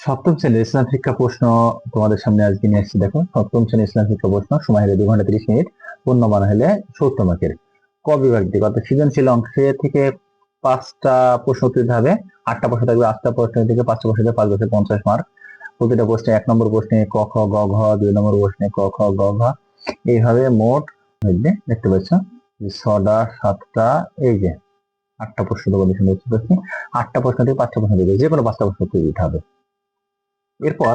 সপ্তম শ্রেণির ইসলাম শিক্ষা প্রশ্ন তোমাদের সামনে আজকে নিয়ে এসেছি। দেখো, সপ্তম শ্রেণির ইসলাম শিক্ষা প্রশ্ন, সময় হলে দুই ঘণ্টা তিরিশ মিনিট পূর্ণমান হলে সত্তর মার্কের ক বিভাগ দিকে অর্থাৎ সৃজনশীল অংশে থেকে পাঁচটা প্রশ্ন উত্তর দিতে হবে, আটটা প্রশ্ন থাকবে, আটটা প্রশ্ন থেকে পাঁচটা প্রশ্ন থেকে পাঁচ বছর পঞ্চাশ মার্ক প্রতিটা প্রশ্নে এক নম্বর প্রশ্নে ক, খ, গ, ঘ, দুই নম্বর প্রশ্নে ক, খ, গ, ঘ। এইভাবে মোট, দেখতে পাচ্ছ ছটা, সাতটা, এই যে আটটা প্রশ্ন তোমাদের সামনে উত্তর করছি আটটা প্রশ্ন থেকে পাঁচটা প্রশ্ন দিবে যে কোনো পাঁচটা প্রশ্ন উত্তর দিতে হবে। এরপর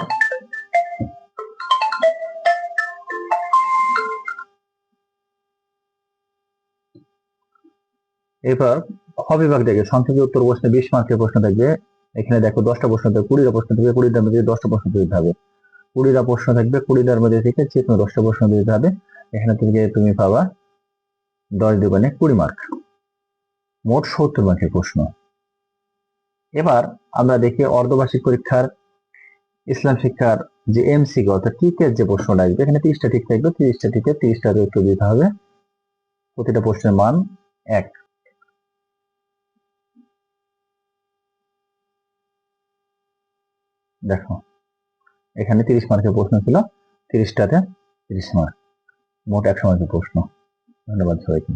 এরপর খ বিভাগ থেকে সংক্ষেপে উত্তর প্রশ্নে বিশ মার্কের প্রশ্ন থাকবে। এখানে দেখো দশটা প্রশ্ন থাকবে, কুড়িটা প্রশ্ন থাকবে কুড়িটার মধ্যে দশটা প্রশ্ন দিতে হবে। কুড়িটা প্রশ্ন থাকবে কুড়িটার মধ্যে থেকে যে কোনো দশটা প্রশ্ন দিতে হবে। এখানে থেকে তুমি পাবা দশ দিবানে কুড়ি মার্ক। মোট সত্তর মার্কের প্রশ্ন। এবার আমরা দেখি অর্ধবার্ষিক পরীক্ষার ইসলাম শিক্ষার যে এমসিকে অর্থাৎ টিকের যে প্রশ্নটা আসবে, এখানে তিরিশটা ঠিক থাকবে, তিরিশটা টিকে তিরিশটা উত্তর দিতে হবে। প্রতিটা প্রশ্নের মান এক। দেখো, এখানে তিরিশ মার্কের প্রশ্ন ছিল, তিরিশটাতে তিরিশ মার্ক। মোট একশো মার্কের প্রশ্ন। ধন্যবাদ সবাইকে।